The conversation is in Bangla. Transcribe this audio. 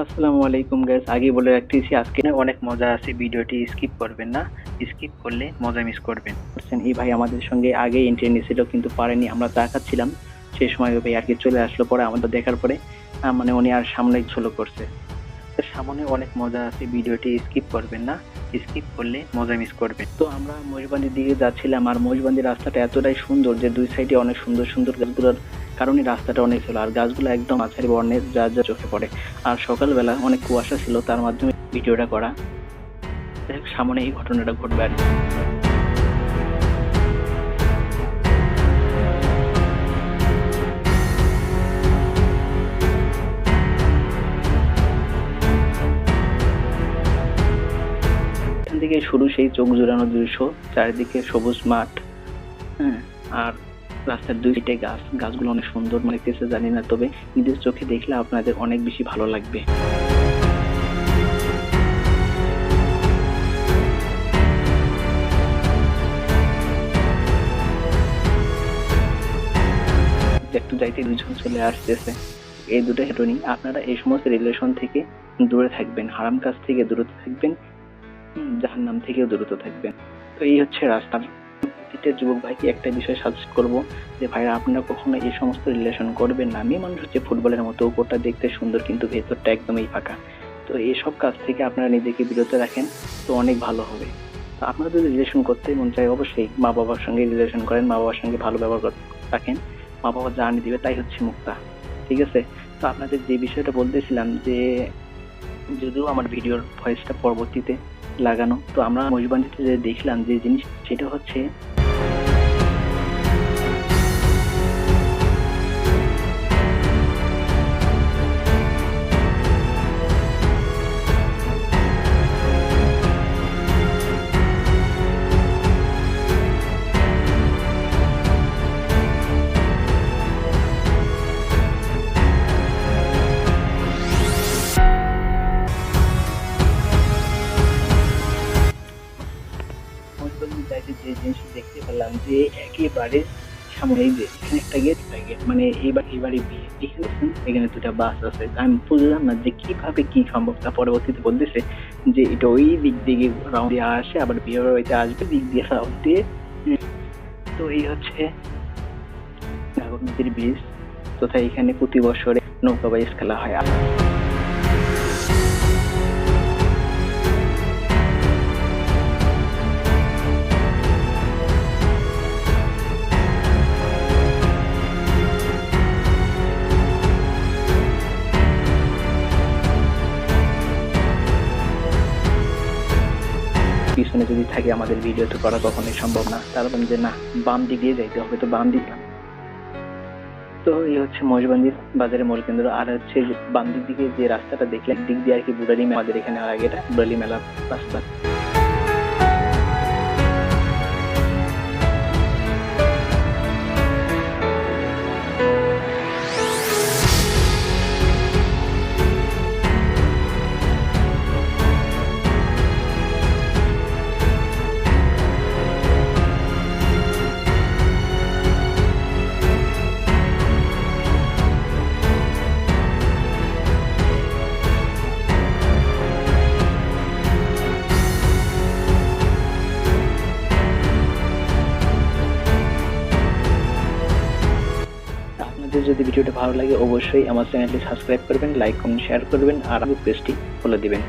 আসসালামু আলাইকুম গাইস আগে বলে রাখতেছি, আজকে অনেক মজা আছে। ভিডিওটি স্কিপ করবেন না। স্কিপ করলে মজা মিস করবেন। বুঝছেন এই ভাই আমাদের সঙ্গে। আগে এন্ট্রি নিয়েছিল, কিন্তু পারেনি। আমরা তাকাচ্ছিলাম সেই সময় ভাই আর কি চলে আসলো পরে আমাদের দেখার পরে। মানে উনি আর সামনে ছোলো করছে। সামনে অনেক মজা আছে। ভিডিওটি স্কিপ করবেন না। স্কিপ করলে মজা মিস করবেন। তো আমরা ময়ূরবান্দির দিকে যাচ্ছিলাম। আর ময়ূরবান্দির রাস্তাটা এতটাই সুন্দর যে দুই সাইডে অনেক সুন্দর সুন্দর গাছগুলোর কারণে রাস্তাটা অনেক ছিল আর গাছগুলো একদম মাঝারি বর্ণের যা যা চোখে পড়ে। আর সকালবেলা অনেক কুয়াশা ছিল, তার মাধ্যমে ভিডিওটা করা। সামনে এই ঘটনাটা ঘটবে আর থেকে শুরু সেই চোখ জোড়ানো দৃশ্য, চারিদিকে সবুজ মাঠ হ্যাঁ আর রাস্তার দুই সাইডে গাছ, গাছগুলো অনেক সুন্দর মানে লাগতেছে জানি না তবে নিজের চোখে দেখলে আপনাদের অনেক বেশি ভালো লাগবে। একটু যাইতে দুজন চলে আসতেছে। এই দুটো হেঁটুনি, আপনারা এই সমস্ত রিলেশন থেকে দূরে থাকবেন হারাম কাজ থেকে দূরত থাকবেন জাহার নাম থেকেও দূরত থাকবেন। তো এই হচ্ছে রাস্তার প্রতিটা যুবক ভাইকে একটা বিষয় সাজেস্ট করব যে, ভাইরা, আপনারা কখনো এই সমস্ত রিলেশন করবেন না। মেয়ে মানুষ হচ্ছে ফুটবলের মতো উপরটা দেখতে সুন্দর, কিন্তু ভেতরটা একদমই ফাঁকা। তো এইসব কাজ থেকে আপনারা নিজেকে বিরত রাখেন, তো অনেক ভালো হবে। তো আপনারা যদি রিলেশন করতে মন চায়, অবশ্যই মা বাবার সঙ্গে রিলেশন করেন মা বাবার সঙ্গে ভালো ব্যবহার রাখেন। মা বাবা জানি দিবে, তাই হচ্ছে মুক্তা। ঠিক আছে? তো আপনাদের যে বিষয়টা বলতেছিলাম যে, যদিও আমার ভিডিওর ভয়েসটা পরবর্তীতে লাগানো, তো আমরা মহিবান্ডিতে যে দেখলাম যে জিনিস, সেটা হচ্ছে মহিবান্ডি যে জিনিস দেখতে পেলাম যে একেবারে সামনে যে এখানে একটা গেট গেট। মানে এইবার এবারে বিয়ে। এখানে এখানে দুটা বাস আছে। আমি বুঝলাম না যে কীভাবে কি সম্ভব। তা পরবর্তীতে বলতেছে যে এটা ওই দিক দিয়ে রাউন্ড দিয়ে আসে, আবার বিয়ে বাড়িতে আসবে, দিক দিয়ে রাউন্ড দিয়ে। তো এই হচ্ছে নাগর নদীর ব্রিজ তথা এখানে প্রতি বছরে নৌকা বাইস খেলা হয়। পিছনে যদি থাকে আমাদের ভিডিও তো করা কখনোই সম্ভব না। তার যে, না, বাম দিক দিয়ে যাইতে হবে, তো বাম দিক। তো এই হচ্ছে মহিষবান্দির বাজারের মূল কেন্দ্র। আর হচ্ছে বাম দিক দিকে যে রাস্তাটা দেখলে দিক দিয়ে আর কি বুড়ালি আমাদের এখানে আর আগে এটা বুড়ালি মেলা রাস্তা। যদি ভিডিওটা ভালো লাগে, অবশ্যই আমার চ্যানেলটি সাবস্ক্রাইব করবেন, লাইক, কমেন্ট শেয়ার করবেন, আর পেজটি ফলো দিবেন।